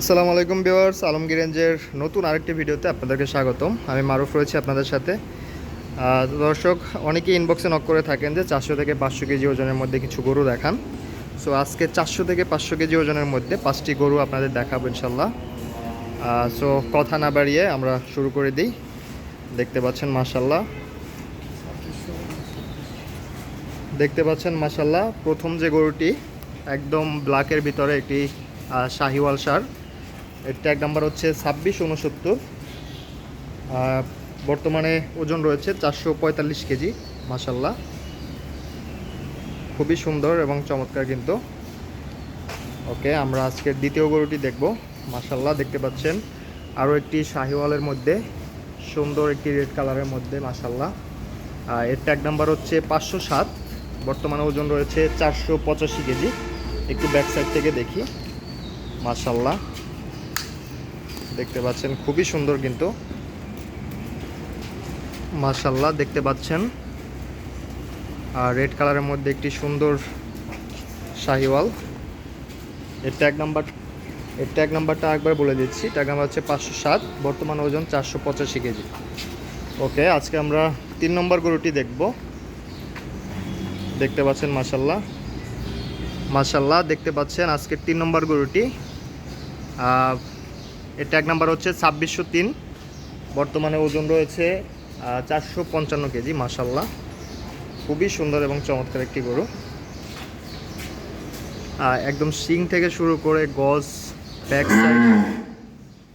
আসসালামু আলাইকুম ভিউয়ার্স, আলমগীর রেঞ্জের নতুন আরেকটি ভিডিওতে আপনাদেরকে স্বাগতম। আমি মারুফ রয়েছি আপনাদের সাথে। দর্শক, অনেকেই ইনবক্সে নক করে থাকেন যে চারশো থেকে পাঁচশো কেজি ওজনের মধ্যে কিছু গরু দেখান। সো আজকে চারশো থেকে পাঁচশো কেজি ওজনের মধ্যে পাঁচটি গরু আপনাদের দেখাবো ইনশাল্লাহ সো কথা না বাড়িয়ে আমরা শুরু করে দিই। দেখতে পাচ্ছেন মাশাল্লাহ দেখতে পাচ্ছেন মাশাল্লাহ প্রথম যে গরুটি, একদম ব্ল্যাকের ভিতরে একটি শাহিওয়াল সার। এর ট্যাগ নাম্বার হচ্ছে ছাব্বিশ উনসত্তর বর্তমানে ওজন রয়েছে চারশো পঁয়তাল্লিশ কেজি মাশাল্লাহ খুবই সুন্দর এবং চমৎকার কিন্তু। ওকে আমরা আজকের দ্বিতীয় গরুটি দেখব। মাশাল্লাহ দেখতে পাচ্ছেন। আরও একটি শাহিওয়ালের মধ্যে সুন্দর একটি রেড কালারের মধ্যে মাশাল্লাহ আহ, এর ট্যাগ নাম্বার হচ্ছে পাঁচশো সাত। বর্তমানে ওজন রয়েছে চারশো পঁচাশি কেজি। একটু ব্যাক সাইড থেকে দেখি। মাশাল্লাহ দেখতে পাচ্ছেন, খুবই সুন্দর কিন্তু। মাশাল্লাহ দেখতে পাচ্ছেন। আর রেড কালারের মধ্যে একটি সুন্দর শাহিওয়াল। এর ট্যাগ নাম্বার এর ট্যাগ নাম্বারটা একবার বলে দিচ্ছি। ট্যাগ নাম্বার হচ্ছে পাঁচশো সাত, বর্তমান ওজন চারশো পঁচাশি কেজি। ওকে, আজকে আমরা তিন নম্বর গরুটি দেখব। দেখতে পাচ্ছেন মাশাল্লাহ মাশাল্লাহ দেখতে পাচ্ছেন আজকের তিন নম্বর গরুটি। এর ট্যাগ নাম্বার হচ্ছে ছাব্বিশশো তিন। বর্তমানে ওজন রয়েছে চারশো পঞ্চান্ন কেজি মাশাল্লাহ খুবই সুন্দর এবং চমৎকার একটি গরু। একদম শিং থেকে শুরু করে গজ ব্যাক সাইড,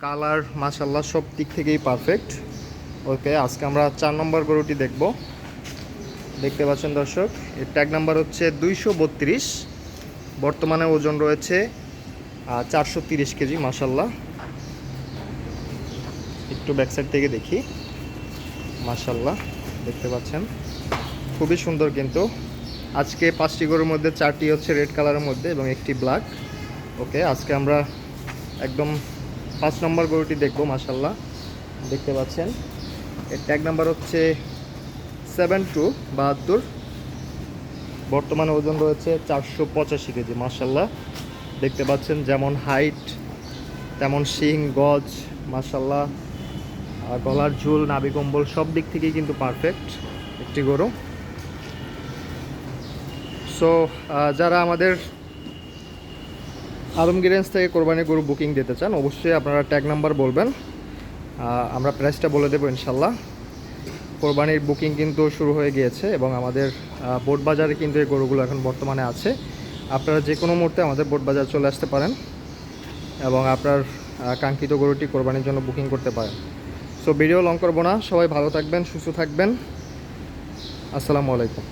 কালার মাশাল্লাহ সব দিক থেকেই পারফেক্ট ওকে, আজকে আমরা চার নম্বর গরুটি দেখব। দেখতে পাচ্ছেন দর্শক, এর ট্যাগ নাম্বার হচ্ছে দুইশো বত্রিশ। বর্তমানে ওজন রয়েছে চারশো তিরিশ কেজি মাশাল্লাহ একটু ব্যাক সাইড থেকে দেখি। মাশাল্লাহ দেখতে পাচ্ছেন। খুবই সুন্দর কিন্তু। আজকে পাঁচটি গরুর মধ্যে চারটি হচ্ছে রেড কালারের মধ্যে এবং একটি ব্ল্যাক ওকে আজকে আমরা একদম পাঁচ নম্বর গরুটি দেখব মাশাল্লাহ দেখতে পাচ্ছেন। এর ট্যাগ নাম্বার হচ্ছে সেভেন টু বাহাত্তর। বর্তমানে ওজন রয়েছে চারশো পঁচাশি কেজি মার্শাল্লাহ দেখতে পাচ্ছেন যেমন হাইট তেমন শিং, গজ মার্শাল্লাহ আর গলার ঝুল, নাভি কম্বল সব দিক থেকেই কিন্তু পারফেক্ট একটি গরু। সো যারা আমাদের আলমগীরেন্স থেকে কোরবানি গরু বুকিং দিতে চান, অবশ্যই আপনারা ট্যাগ নাম্বার বলবেন। আমরা প্রাইসটা বলে দেবো ইনশাল্লাহ। কোরবানির বুকিং কিন্তু শুরু হয়ে গিয়েছে এবং আমাদের বোট বাজারে কিন্তু এই গরুগুলো এখন বর্তমানে আছে। আপনারা যে কোনো মুহূর্তে আমাদের বোট বাজার চলে আসতে পারেন এবং আপনার কাঙ্ক্ষিত গরুটি কোরবানির জন্য বুকিং করতে পারেন। সো ভিডিও লং করব না। সবাই ভালো থাকবেন সুস্থ থাকবেন। আসসালামু আলাইকুম।